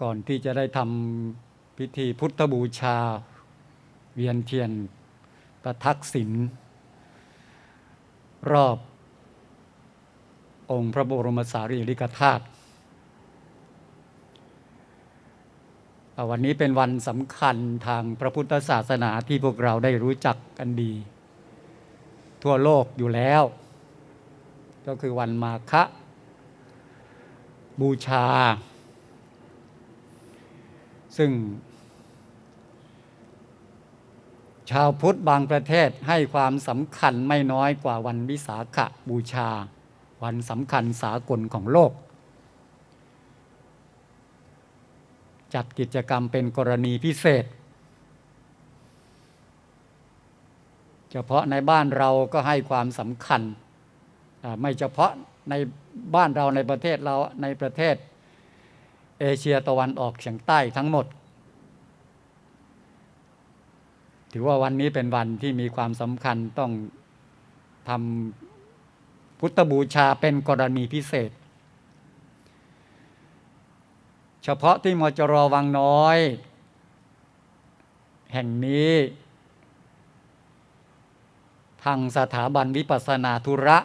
ก่อนที่จะได้ทำพิธีพุทธบูชา เวียนเทียนประทักษิณรอบ องค์พระบรมสารีริกธาตุวันนี้เป็นวันสำคัญทางพระพุทธศาสนาที่พวกเราได้รู้จักกันดี ทั่วโลกอยู่แล้ว ก็คือวันมาฆบูชา ซึ่ง ชาวพุทธบางประเทศให้ความสำคัญไม่น้อยกว่าวันวิสาขบูชา วันสำคัญสากลของโลก จัดกิจกรรมเป็นกรณีพิเศษ เฉพาะในบ้านเราก็ให้ความสำคัญ ไม่เฉพาะในบ้านเราในประเทศเราในประเทศ เอเชียตะวันออกเฉียงใต้ทั้งหมด ถือว่าวันนี้เป็นวันที่มีความสำคัญต้องทำพุทธบูชาเป็นกรณีพิเศษ เฉพาะที่มจรวังน้อย แห่งนี้ทางสถาบันวิปัสนาธุระ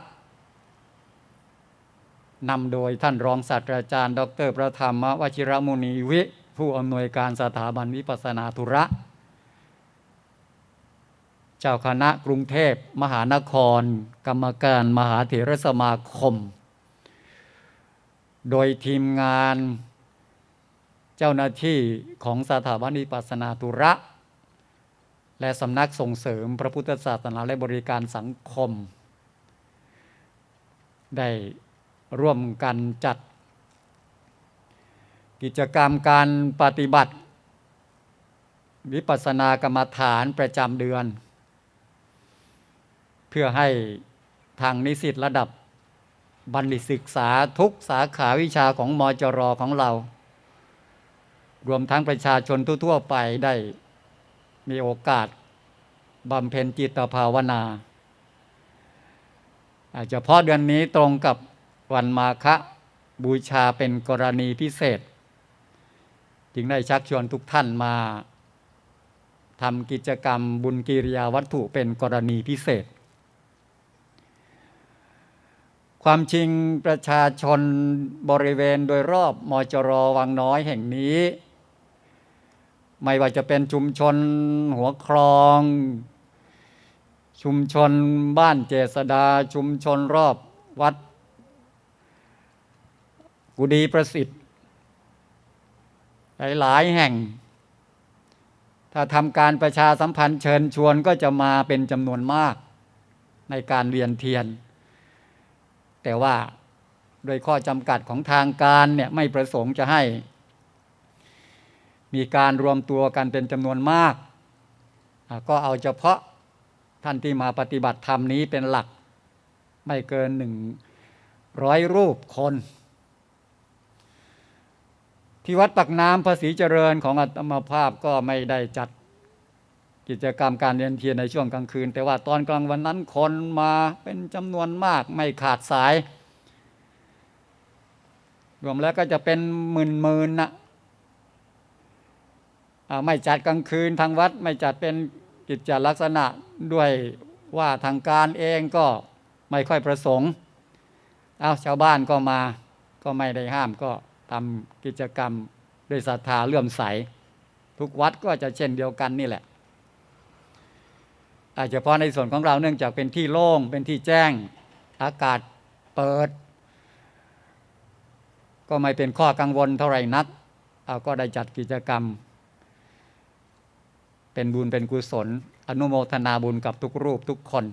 นำโดยท่านรองศาสตราจารย์ ดร ประธรรมวชิรมุนีวิ ผู้อำนวยการสถาบันวิปัสนาธุระ เจ้าคณะกรุงเทพมหานคร กรรมการมหาเถรสมาคม โดยทีมงานเจ้าหน้าที่ของสถาบันวิปัสนาธุระ และสำนักส่งเสริมพระพุทธศาสนาและบริการสังคม ได้ ร่วมกันจัด กิจกรรมการปฏิบัติ วิปัสสนากรรมฐานประจำเดือน เพื่อให้ทางนิสิตระดับบัณฑิตศึกษาทุกสาขาวิชาของมจรของเรา รวมทั้งประชาชนทั่ว ๆ ไปได้มีโอกาสบำเพ็ญจิตภาวนาอาจจะเพราะเดือนนี้ตรงกับ วันมาฆบูชาเป็นกรณีพิเศษ จึงได้ชักชวนทุกท่านมาทำกิจกรรมบุญกิริยาวัตถุเป็นกรณีพิเศษ ความจริงประชาชนบริเวณโดยรอบมจรวังน้อยแห่งนี้ ไม่ว่าจะเป็นชุมชนหัวคลอง ชุมชนบ้านเจษดาชุมชนรอบวัด กุดีประสิทธิ์หลายๆแห่ง ถ้าทำการประชาสัมพันธ์เชิญชวนก็จะมาเป็นจำนวนมากในการเวียนเทียน แต่ว่าโดยข้อจำกัดของทางการเนี่ยไม่ประสงค์จะให้ มีการรวมตัวกันเป็นจำนวนมาก ก็เอาเฉพาะท่านที่มาปฏิบัติธรรมนี้เป็นหลัก ไม่เกินหนึ่งร้อยรูปคน ที่วัดปักน้ำภาษีเจริญของอัตมาภาพก็ไม่ได้จัดกิจกรรมการเรียนเทียนในช่วงกลางคืน แต่ว่าตอนกลางวันนั้นคนมาเป็นจำนวนมากไม่ขาดสาย รวมแล้วก็จะเป็นหมื่นหมื่นนะไม่จัดกลางคืนทางวัดไม่จัดเป็นกิจลักษณะด้วยว่าทางการเองก็ไม่ค่อยประสงค์ เอาชาวบ้านก็มาก็ไม่ได้ห้ามก็ ทำกิจกรรมด้วยศรัทธาเลื่อมใส ทุกวัดก็จะเช่นเดียวกันนี่แหละ อาจจะเพาะในส่วนของเราเนื่องจากเป็นที่โล่งเป็นที่แจ้งอากาศเปิด ก็ไม่เป็นข้อกังวลเท่าไหร่นักเอาก็ได้จัดกิจกรรม เป็นบุญเป็นกุศล อนุโมทนาบุญกับทุกรูปทุกคน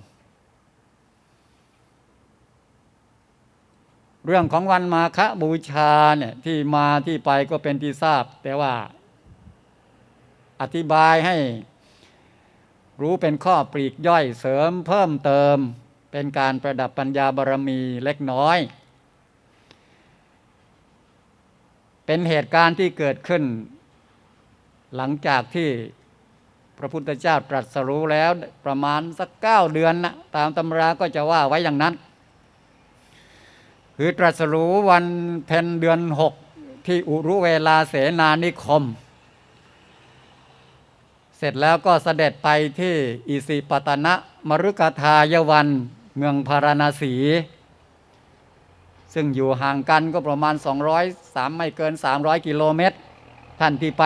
เรื่องของวันมาฆบูชาเนี่ยที่มาที่ไปก็เป็นที่ทราบ แต่ว่า อธิบายให้รู้เป็นข้อปลีกย่อยเสริมเพิ่มเติม เป็นการประดับปัญญาบารมีเล็กน้อย เป็นเหตุการณ์ที่เกิดขึ้น หลังจากที่พระพุทธเจ้าตรัสรู้แล้วประมาณสักเก้าเดือนนะตามตำราก็จะว่าไว้อย่างนั้น คือตรัสรู้วันเพ็ญเดือนหกที่อุรุเวลาเสนานิคม เสร็จแล้วก็เสด็จไปที่อิสิปตนะมรุกทายวัน เมืองพาราณสี ซึ่งอยู่ห่างกันก็ประมาณ 203 ไม่เกิน 300 กิโลเมตร ท่านที่ไป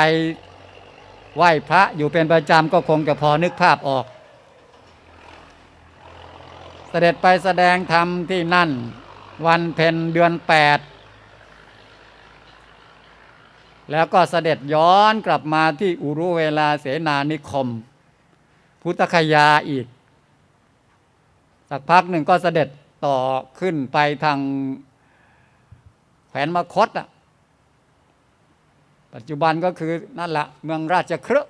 ไหว้พระอยู่เป็นประจำก็คงจะพอนึกภาพออก เสด็จไปแสดงธรรมที่นั่น วันเพ็ญเดือน8แล้วก็เสด็จย้อนกลับมาที่อุรุเวลาเสนานิคม พุทธคยาอีก สักพักหนึ่งก็เสด็จต่อขึ้นไปทางแขวนมคตอะปัจจุบันก็คือนั่นละเมืองราชครึ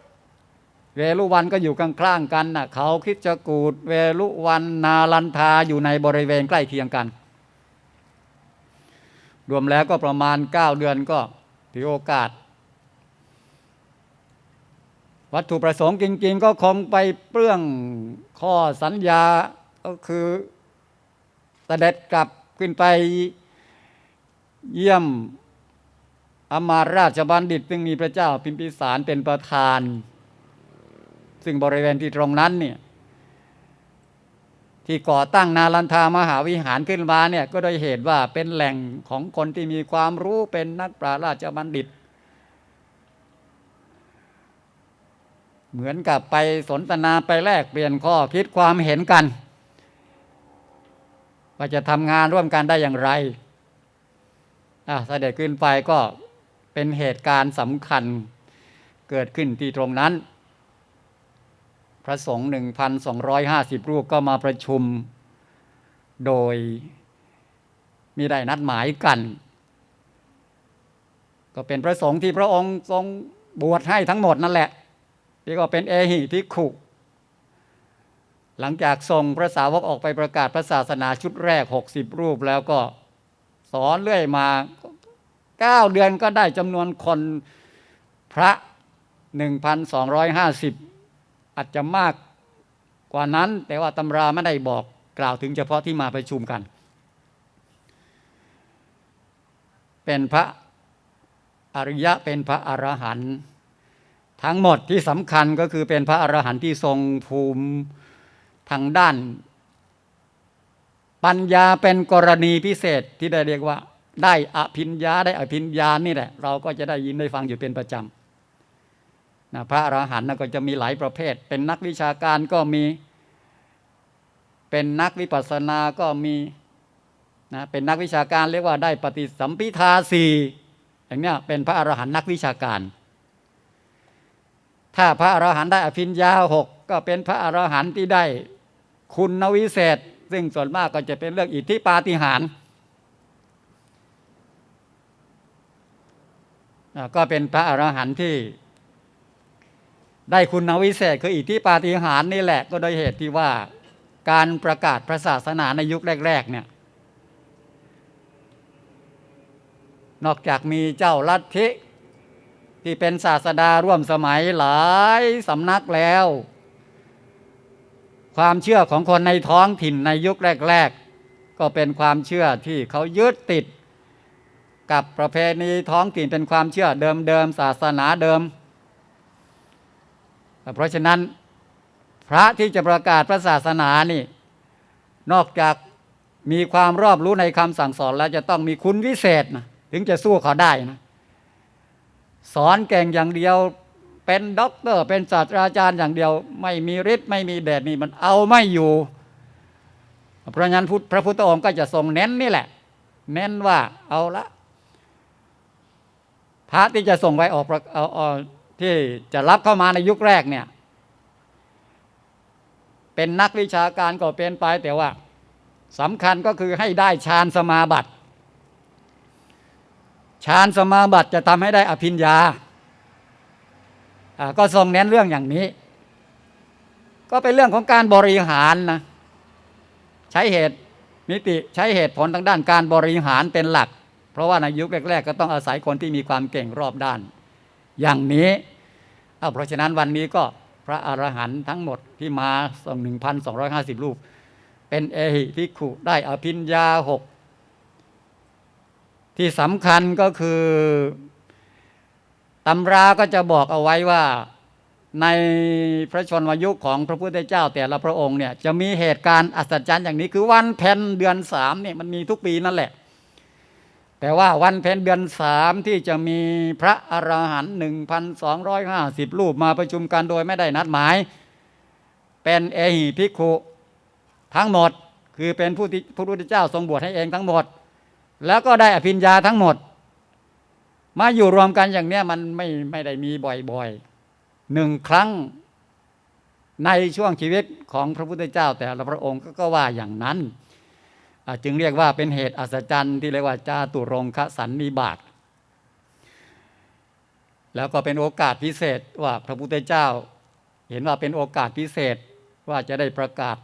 เวลุวันก็อยู่กลางๆกันนะเขาคิดจะกูด เวลุวันนาลันทาอยู่ในบริเวณใกล้เคียงกัน รวมแล้วก็ประมาณ 9 เดือนก็ถือโอกาส วัตถุประสงค์จริง ๆ ก็คงไปเปลื้องข้อสัญญาก็คือเสด็จกลับขึ้นไปเยี่ยมอมาราชบัณฑิต ซึ่งมีพระเจ้าพิมพิสารเป็นประธาน ซึ่งบริเวณที่ตรงนั้นเนี่ย ที่ก่อตั้งนาลันทามหาวิหารขึ้นมาเนี่ยก็โดยเหตุว่าเป็นแหล่งของคนที่มีความรู้เป็นนักปราราชบัณฑิต เหมือนกับไปสนทนาไปแลกเปลี่ยนข้อคิดความเห็นกัน ว่าจะทำงานร่วมกันได้อย่างไรอะเสด็จขึ้นไปก็เป็นเหตุการณ์สำคัญเกิดขึ้นที่ตรงนั้น พระสงฆ์1,250รูปก็มาประชุม โดยมีได้นัดหมายกัน ก็เป็นพระสงฆ์ที่พระองค์ทรงบวชให้ทั้งหมดนั่นแหละที่ก็เป็นเอหิภิกขุหลังจากส่งพระสาวกออกไปประกาศพระศาสนาชุดแรก 60 รูปแล้วก็สอนเรื่อยมา 9 เดือนก็ได้จำนวนคนพระ 1,250 อาจจะมากกว่านั้น แต่ว่าตำราไม่ได้บอกกล่าวถึงเฉพาะที่มาประชุมกัน เป็นพระอริยะเป็นพระอรหันต์ทั้งหมดที่สำคัญก็คือเป็นพระอรหันต์ที่ทรงภูมิทางด้าน ปัญญาเป็นกรณีพิเศษที่ได้เรียกว่า ได้อภิญญาได้อภิญญานี่แหละ เราก็จะได้ยินได้ฟังอยู่เป็นประจำ นะพระอรหันต์ก็จะมีหลายประเภท เป็นนักวิชาการก็มี เป็นนักวิปัสสนาก็มีนะเป็นนักวิชาการเรียกว่าได้ปฏิสัมพิทาสี่อย่างเนี้ยเป็นพระอรหันต์นักวิชาการ ถ้าพระอรหันต์ได้อภิญญาหกก็เป็นพระอรหันต์ที่ได้คุณวิเศษ ซึ่งส่วนมากก็จะเป็นเรื่องอิทธิปาฏิหาริย์ก็เป็นพระอรหันต์ที่ ได้คุณวิเศษคืออิทธิปาฏิหาริย์นี่แหละก็โดยเหตุที่ว่าการประกาศพระศาสนาในยุคแรก ๆ เนี่ย นอกจากมีเจ้าลัทธิที่เป็นศาสดาร่วมสมัยหลายสำนักแล้ว ความเชื่อของคนในท้องถิ่นในยุคแรก ๆ ก็เป็นความเชื่อที่เขายึดติด กับประเพณีท้องถิ่นเป็นความเชื่อเดิมๆศาสนาเดิม เพราะฉะนั้นพระที่จะประกาศพระศาสนานี่ นอกจากมีความรอบรู้ในคำสั่งสอนแล้วจะต้องมีคุณวิเศษนะถึงจะสู้เขาได้นะสอนเก่งอย่างเดียวเป็นด็อกเตอร์ เป็นศาสตราจารย์อย่างเดียว ไม่มีฤทธิ์ไม่มีเดชนี่มันเอาไม่อยู่ เพราะงั้นพระพุทธองค์ก็จะทรงเน้นนี่แหละ เน้นว่าเอาละพระที่จะส่งไปออกเอา ที่จะรับเข้ามาในยุคแรกเนี่ย เป็นนักวิชาการก็เป็นไปแต่ว่าสำคัญก็คือให้ได้ฌานสมาบัติฌานสมาบัติจะทำให้ได้อภิญญา ก็ทรงเน้นเรื่องอย่างนี้ ก็เป็นเรื่องของการบริหารนะ ใช้เหตุนิติใช้เหตุผลทางด้านการบริหารเป็นหลัก เพราะว่าในยุคแรก ๆ ก็ต้องอาศัยคนที่มีความเก่งรอบด้าน อย่างนี้เอาเพราะฉะนั้นวันนี้ก็พระอรหันต์ทั้งหมดที่มาส่งหนึ่งพันสองร้อยห้าสิบรูป เป็นเอหิภิกขุได้อภิญญาหกที่สำคัญก็คือตำราก็จะบอกเอาไว้ว่าในพระชนมายุของพระพุทธเจ้าแต่ละพระองค์เนี่ยจะมีเหตุการณ์อัศจรรย์อย่างนี้คือวันเพ็ญเดือนสามเนี่ยมันมีทุกปีนั่นแหละ แต่ว่าวันเพ็ญเดือนสามที่จะมีพระอรหันต์หนึ่งพันสองร้อยห้าสิบรูปมาประชุมกันโดยไม่ได้นัดหมาย เป็นเอหิภิกขุทั้งหมด คือเป็นผู้ที่พระพุทธเจ้าทรงบวชให้เองทั้งหมด แล้วก็ได้อภิญญาทั้งหมด มาอยู่รวมกันอย่างเนี้ยมันไม่ไม่ได้มีบ่อยๆหนึ่งครั้งในช่วงชีวิตของพระพุทธเจ้าแต่ละพระองค์ก็ว่าอย่างนั้น จึงเรียกว่าเป็นเหตุอัศจรรย์ที่เรียกว่าจาตุรงคสันนิบาตแล้วก็เป็นโอกาสพิเศษว่าพระพุทธเจ้า เห็นว่าเป็นโอกาสพิเศษว่าจะได้ประกาศ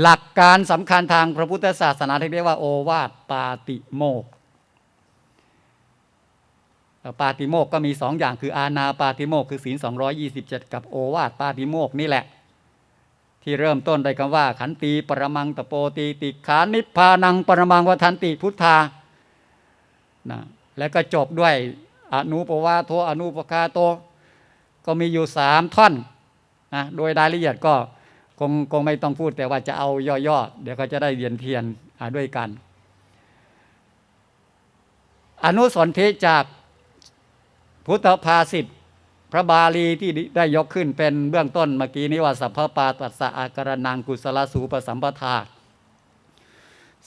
หลักการสำคัญทางพระพุทธศาสนาที่เรียกว่าโอวาทปาติโมกปาติโมกก็มีสองอย่างคืออาณาปาติโมกคือศีล227 กับโอวาทปาติโมกนี่แหละ ที่เริ่มต้นด้วยคำว่า ขันตีปรมังตะโปตีติขานิพพานังปรมังวัฏันติพุทธานะแล้วก็จบด้วยอนุปวาโทอนุปคาโต ก็มีอยู่สามท่อนนะโดยรายละเอียดก็คงคงไม่ต้องพูดแต่ว่าจะเอาย่อๆ เดี๋ยวก็จะได้เรียนเทียนด้วยกัน อนุสนธิจากพุทธภาษิต พระบาลีที่ได้ยกขึ้นเป็นเบื้องต้นเมื่อกี้นี้ว่าสัพพปาตัสสะอาการนังกุศลสูปสัมปทา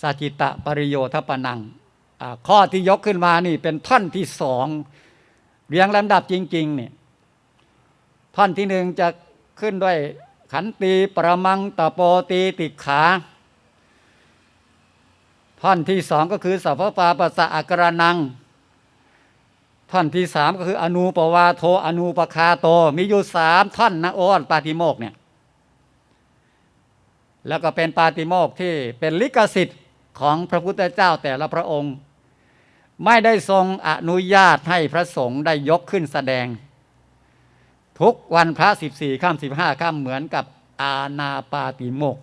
สัจิตะปริโยทปนัง ข้อที่ยกขึ้นมานี่เป็นท่อนที่สองเรียงลำดับจริงๆเนี่ยท่อนที่หนึ่งจะขึ้นด้วยขันตีประมังตะโปตีติขา ท่อนที่สองก็คือสัพพปาปัสสะอาการนัง ท่อนที่สามก็คืออนูปวาโทอนูปคาโต มีอยู่สามท่อนนะโอนปาติโมกเนี่ยแล้วก็เป็นปาติโมกที่เป็นลิขสิทธิ์ของพระพุทธเจ้าแต่ละพระองค์ ไม่ได้ทรงอนุญาตให้พระสงฆ์ได้ยกขึ้นแสดง ทุกวันพระสิบสี่ข้ามสิบห้าข้ามเหมือนกับอาณาปาติโมก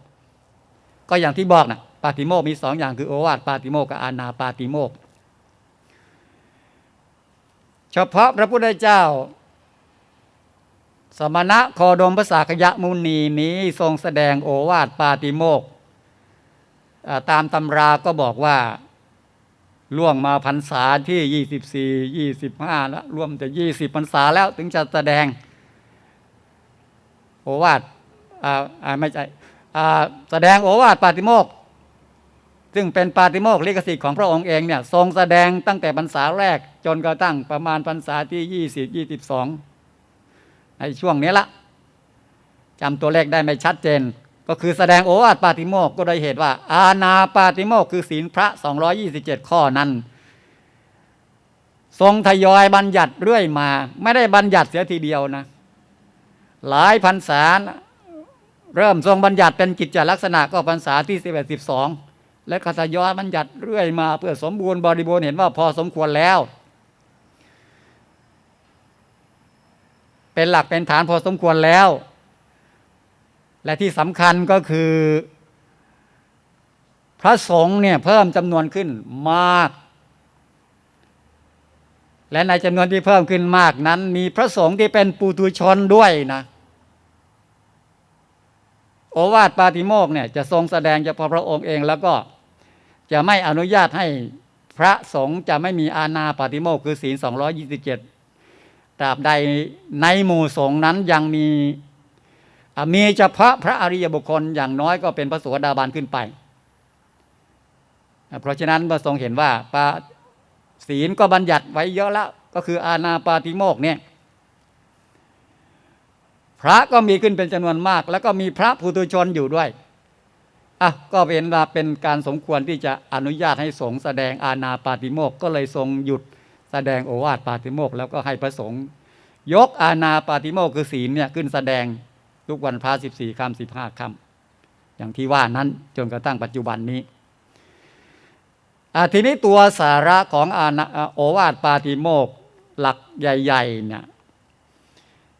ก็อย่างที่บอกนะปาติโมกมีสองอย่างคือโอวาทปาติโมกกับอาณาปาติโมก เฉพาะพระพุทธเจ้า สมณะโคดมภาษากยะมุนีนี้ทรงแสดงโอวาทปาติโมกตามตำราก็บอกว่าล่วงมาพรรษาที่ยี่สิบสี่ยี่สิบห้าแล้วรวมจะยี่สิบพรรษาแล้วถึงจะแสดงโอวาทไม่ใช่แสดงโอวาทปาติโมก ซึ่งเป็นปาติโมกลิขสิทธิ์ของพระองค์เองเนี่ยทรงแสดงตั้งแต่พรรษาแรกจนกระทั่งประมาณพรรษาที่ยี่สิบยี่สิบสองในช่วงนี้ละจำตัวเลขได้ไม่ชัดเจน ก็คือแสดงโอวาทปาติโมกก็โดยเหตุว่า อาณาปาติโมกคือศีลพระ 227 ข้อนั้น ทรงทยอยบัญญัติเรื่อยมา ไม่ได้บัญญัติเสียทีเดียวนะ หลายพรรษาเริ่มทรงบัญญัติเป็นกิจจลักษณะก็พรรษาที่ 11 12 และก็ทยอยบัญญัติเรื่อยมา เพื่อสมบูรณ์บริบูรณ์เห็นว่าพอสมควรแล้ว เป็นหลักเป็นฐานพอสมควรแล้ว และที่สำคัญก็คือ พระสงฆ์เนี่ยเพิ่มจำนวนขึ้นมาก และในจำนวนที่เพิ่มขึ้นมากนั้น มีพระสงฆ์ที่เป็นปุถุชนด้วยนะ โอวาทปาติโมกเนี่ยจะทรงแสดงเฉพาะพระองค์เองแล้วก็จะไม่อนุญาตให้พระสงฆ์จะไม่มีอาณาปาติโมกคือศีล 227 ตราบใดในหมู่สงฆ์นั้นยังมีมีเฉพาะพระอริยบุคคลอย่างน้อยก็เป็นพระโสดาบันขึ้นไป เพราะฉะนั้นพระทรงเห็นว่าปาศีลก็บัญญัติไว้เยอะแล้วก็คืออาณาปาติโมกเนี่ย พระก็มีขึ้นเป็นจำนวนมาก แล้วก็มีพระผู้ตุชนอยู่ด้วยอะก็เป็นว่าเป็นการสมควรที่จะอนุญาตให้สงฆ์แสดงอาณาปาติโมกข์ก็เลยทรงหยุดแสดงโอวาทปาติโมกข์แล้วก็ให้พระสงฆ์ยกอาณาปาติโมกข์คือศีลเนี่ยขึ้นแสดงทุกวันพระสิบสี่ค่ำสิบห้าค่ำอย่างที่ว่านั้นจนกระทั่งปัจจุบันนี้อะทีนี้ตัวสาระของอาณาโอวาทปาติโมกข์หลักใหญ่ๆเนี่ย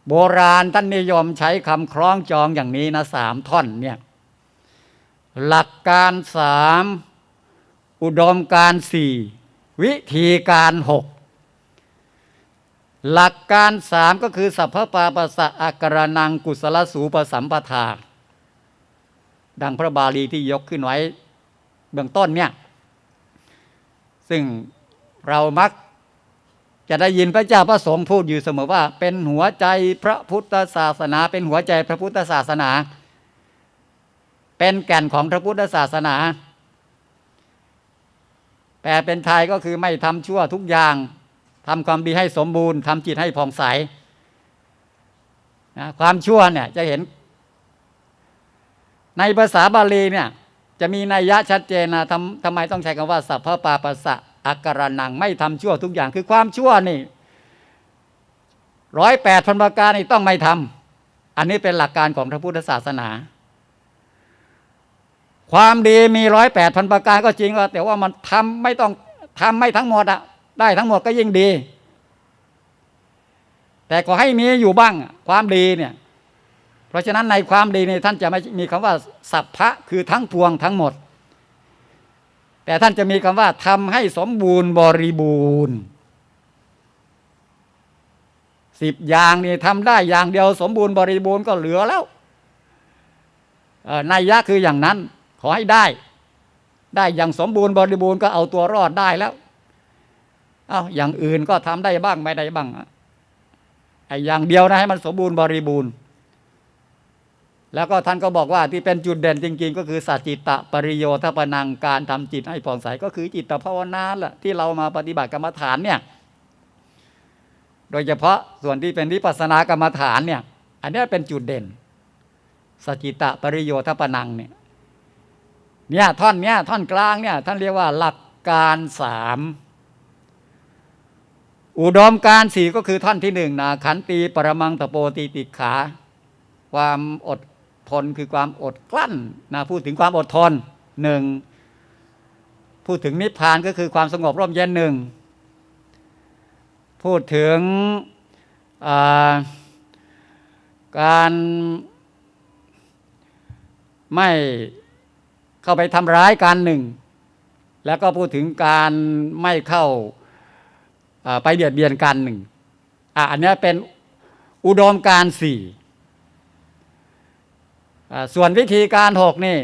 โบราณท่านนิยมใช้คำคล้องจองอย่างนี้นะสามท่อนเนี่ยหลักการสามอุดมการสี่วิธีการหกหลักการสามก็คือ สัพพปาปัสสะอาการนังกุศลสูปสัมปทา ดังพระบาลีที่ยกขึ้นไว้เบื้องต้นเนี่ย ซึ่งเรามัก จะได้ยินพระเจ้าพระสงฆ์พูดอยู่เสมอว่า เป็นหัวใจพระพุทธศาสนา เป็นหัวใจพระพุทธศาสนา เป็นแก่นของพระพุทธศาสนาแปลเป็นไทยก็คือไม่ทำชั่วทุกอย่างทำความดีให้สมบูรณ์ทำจิตให้ผ่องใสนะความชั่วเนี่ยจะเห็น ในภาษาบาลีเนี่ย จะมีนัยยะชัดเจนนะทำทำไมต้องใช้คำว่าสัพพปาปัสสะ อาการนังไม่ทำชั่วทุกอย่างคือความชั่วนี่ร้อยแปดพันประการนี่ต้องไม่ทำอันนี้เป็นหลักการของพระพุทธศาสนา ความดีมีร้อยแปดพันประการก็จริงว่าแต่ว่ามันทำไม่ต้องทำไม่ทั้งหมดอะได้ทั้งหมดก็ยิ่งดี แต่ก็ให้มีอยู่บ้างความดีเนี่ยเพราะฉะนั้นในความดีนี่ท่านจะไม่มีคำว่าสัพพะคือทั้งพวงทั้งหมด แต่ท่านจะมีคำว่าทำให้สมบูรณ์บริบูรณ์สิบอย่างนี่ทำได้อย่างเดียวสมบูรณ์บริบูรณ์ก็เหลือแล้วนัยยะคืออย่างนั้น ขอให้ได้ ได้อย่างสมบูรณ์บริบูรณ์ก็เอาตัวรอดได้แล้วเอาอย่างอื่นก็ทำได้บ้างไม่ได้บ้างไอ้อย่างเดียวนะให้มันสมบูรณ์บริบูรณ์ แล้วก็ท่านก็บอกว่าที่เป็นจุดเด่นจริง ๆ ก็คือสัจจิตะปริโยทปนังการทำจิตให้ผ่องใสก็คือจิตภาวนาแหละที่เรามาปฏิบัติกรรมฐานเนี่ยโดยเฉพาะส่วนที่เป็นวิปัสสนากรรมฐานเนี่ย อันนี้เป็นจุดเด่นสัจจิตะปริโยทปนังเนี่ยเนี่ยท่อนเนี้ยท่อนกลางเนี่ยท่านเรียกว่าหลักการสามอุดมการสี่ก็คือท่อนที่หนึ่งนะขันตีปรมังตะโปตีติขา ความอด ทนคือความอดกลั้นนะพูดถึงความอดทนหนึ่งพูดถึงนิพพานก็คือความสงบร่มเย็นหนึ่งพูดถึงการไม่เข้าไปทำร้ายกันหนึ่ง แล้วก็พูดถึงการไม่เข้าไปเบียดเบียนกันหนึ่งอันนี้เป็นอุดมการสี่ ส่วนวิธีการหกนี่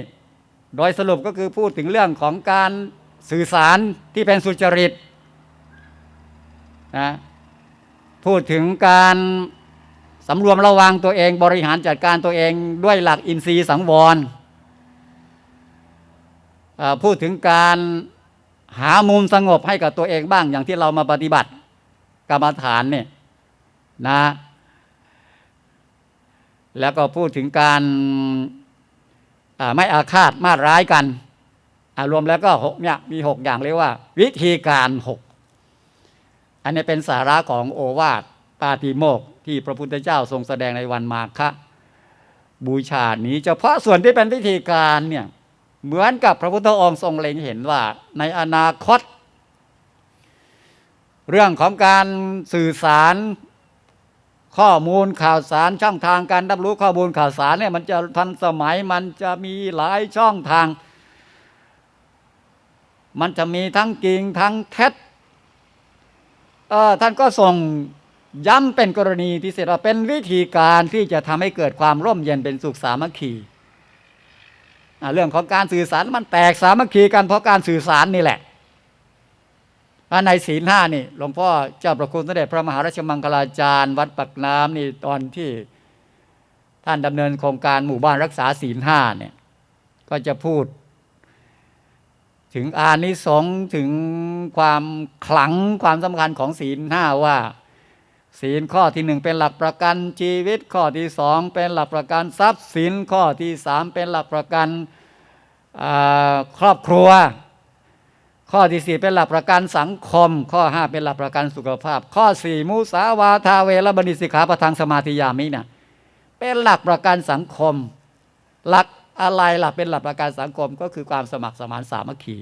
โดยสรุปก็คือพูดถึงเรื่องของการสื่อสารที่เป็นสุจริตนะพูดถึงการสำรวมระวังตัวเองบริหารจัดการตัวเองด้วยหลักอินทรีย์สังวรพูดถึงการหามุมสงบให้กับตัวเองบ้างอย่างที่เรามาปฏิบัติกรรมฐานเนี่ยนะ แล้วก็พูดถึงการไม่อาฆาตมาร้ายกันรวมแล้วก็หกเนี่ยมีหกอย่างเรียกว่า วิธีการหกอันนี้เป็นสาระของโอวาทปาติโมกที่พระพุทธเจ้าทรงแสดงในวันมาฆบูชานี้เฉพาะส่วนที่เป็นวิธีการเนี่ยเหมือนกับพระพุทธองค์ทรงเล็งเห็นว่าในอนาคต เรื่องของการสื่อสาร ข้อมูลข่าวสารช่องทางการรับรู้ข้อมูลข่าวสารเนี่ยมันจะทันสมัยมันจะมีหลายช่องทาง มันจะมีทั้งจริงทั้งเท็จท่านก็ส่งย้ำเป็นกรณีที่เสร็จว่าเป็นวิธีการที่จะทำให้เกิดความร่มเย็นเป็นสุขสามัคคีเรื่องของการสื่อสารมันแตกสามัคคีกันเพราะการสื่อสารนี่แหละ ในศีลห้านี่หลวงพ่อเจ้าประคุณสมเด็จพระมหาราชมังคลาจารย์ วัดปักน้ำนี่ตอนที่ท่านดำเนินโครงการหมู่บ้านรักษาศีลห้าเนี่ย ก็จะพูด ถึงอานิสงส์ถึงความขลังความสำคัญของศีลห้าว่า ศีลข้อที่หนึ่งเป็นหลักประกันชีวิต ข้อที่สองเป็นหลักประกันทรัพย์สินข้อที่สามเป็นหลักประกันครอบครัว ข้อที่สี่เป็นหลักประกันสังคม ข้อห้าเป็นหลักประกันสุขภาพ ข้อสี่มุสาวาทาเวรบณิสิกขาประทังสมาธิยามิเนี่ยเป็นหลักประกันสังคม หลักอะไรหล่ะเป็นหลักประกันสังคมก็คือความสมัครสมานสามัคคี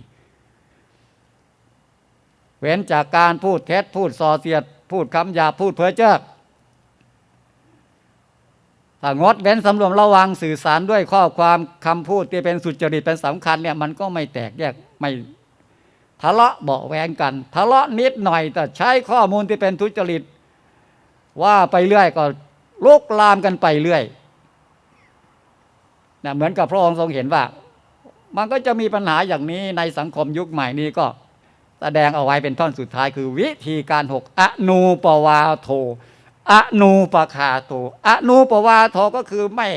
เว้นจากการพูดเท็จพูดส่อเสียด พูดคำหยาพูดเพ้อเจ้อถ้างดเว้นสำรวมระวังสื่อสารด้วยข้อความคำพูดที่เป็นสุจริตเป็นสำคัญเนี่ยมันก็ไม่แตกแยกไม่ ทะเลาะเบาแวงกัน ทะเลาะนิดหน่อย แต่ใช้ข้อมูลที่เป็นทุจริต ว่าไปเรื่อยก็ลุกลามกันไปเรื่อยนะเหมือนกับพระองค์ทรงเห็นว่า มันก็จะมีปัญหาอย่างนี้ในสังคมยุคใหม่นี้ก็ แสดงเอาไว้เป็นท่อนสุดท้ายคือวิธีการหกอนูปวาโทอนูปคาโทอนูปวาโทก็คือไม่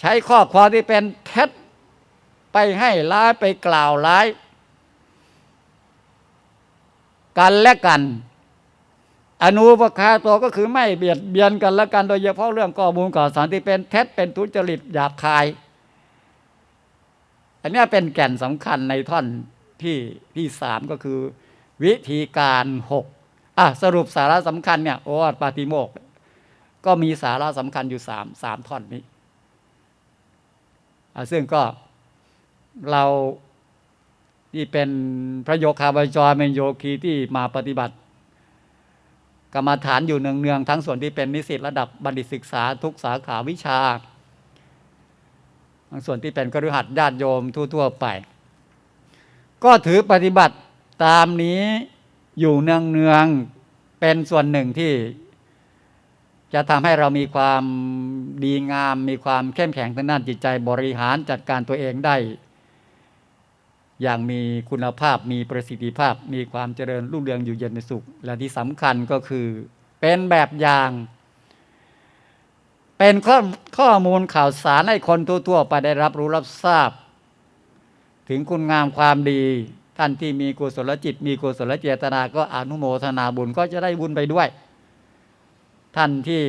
ใช้ข้อความที่เป็นเท็จไปให้ร้ายไปกล่าวร้าย กันและกัน อนุปคาโตก็คือไม่เบียดเบียนกันและกัน โดยเฉพาะเรื่องข้อมูลข่าวสารที่เป็นเท็จเป็นทุจริตหยาบคาย อันนี้เป็นแก่นสำคัญในท่อนที่ที่สามก็คือ วิธีการหกอะสรุปสาระสำคัญเนี่ยโอวาทปาติโมกข์ก็มีสาระสำคัญอยู่สามสามท่อนนี้อะซึ่งก็เรา ที่เป็นพระโยคาบาจรเป็นโยคีที่มาปฏิบัติ กรรมฐานอยู่เนืองๆทั้งส่วนที่เป็นนิสิตระดับบัณฑิตศึกษาทุกสาขาวิชา ทั้งส่วนที่เป็นกฤหัสญาติโยมทั่วๆไป ก็ถือปฏิบัติตามนี้อยู่เนืองๆเป็นส่วนหนึ่งที่จะทำให้เรามีความดีงาม มีความเข้มแข็งทางด้านจิตใจบริหารจัดการตัวเองได้ อย่างมีคุณภาพมีประสิทธิภาพ มีความเจริญรุ่งเรืองอยู่เย็นในสุข และที่สำคัญก็คือเป็นแบบอย่าง เป็นข้อข้อมูลข่าวสารให้คนทั่วๆไปได้รับรู้รับทราบ ถึงคุณงามความดีท่านที่มีกุศลจิต มีกุศลเจตนาก็อนุโมทนาบุญก็จะได้บุญไปด้วย ท่านที่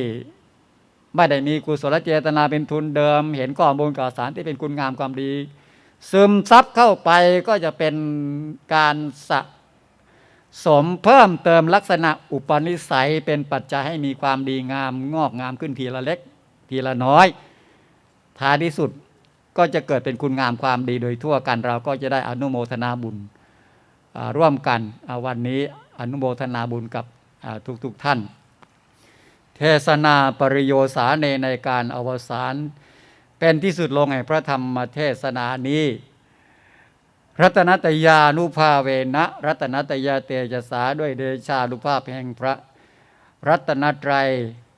ไม่ได้มีกุศลเจตนาเป็นทุนเดิม เห็นข้อมูลข่าวสารที่เป็นคุณงามความดี ซึมซับเข้าไปก็จะเป็นการสะสมเพิ่มเติมลักษณะอุปนิสัยเป็นปัจจัยให้มีความดีงามงอกงามขึ้นทีละเล็ก ทีละน้อยท้ายที่สุดก็จะเกิดเป็นคุณงามความดีโดยทั่วกัน เราก็จะได้อนุโมทนาบุญร่วมกันวันนี้อนุโมทนาบุญกับทุกๆทท่าน เทศนาปริโยสาเนในการอวสาน เป็นที่สุดลงแห่งพระธรรมเทศนานี้ รัตนตยานุภาเวนะ รัตนตยาเตจสาด้วยเดชานุภาพแห่งพระ รัตนตรัย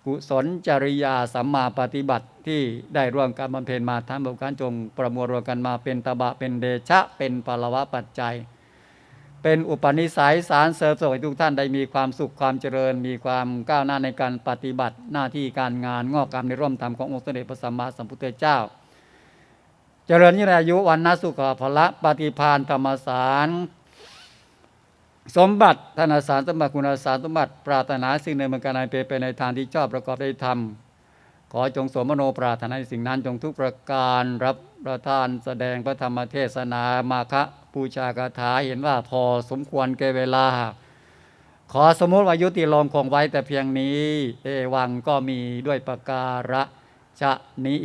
กุศลจริยาสัมมาปฏิบัติที่ได้ร่วมการบำเพ็ญมาทั้งบุการจงประมวลรวมกันมาเป็นตบะเป็นเดชะเป็นปลวะปัจจัย เป็นอุปนิสัยสารเสริมส่งให้ทุกท่านได้มีความสุขความเจริญ มีความก้าวหน้าในการปฏิบัติหน้าที่การงานงอกงามในร่วมธรรมขององค์สมเด็จพระสัมมาสัมพุทธเจ้า เจริญยิ่งอายุวันนสุขภละปฏิพานธรรมสารสมบัติธนาสารสมบัติคุณสารสมบัติปรารถนาสิ่งในเมืองการในเป็นในทางที่ชอบประกอบได้ทำ ขอจงสมโนปรารถนาในสิ่งนั้นจงทุกประการรับประทานแสดงพระธรรมเทศนามาคะปูชากถาเห็นว่าพอสมควรแก่เวลา ขอสมมติว่ายุติลงคงไว้แต่เพียงนี้ เอวังก็มีด้วยประการะชะนี้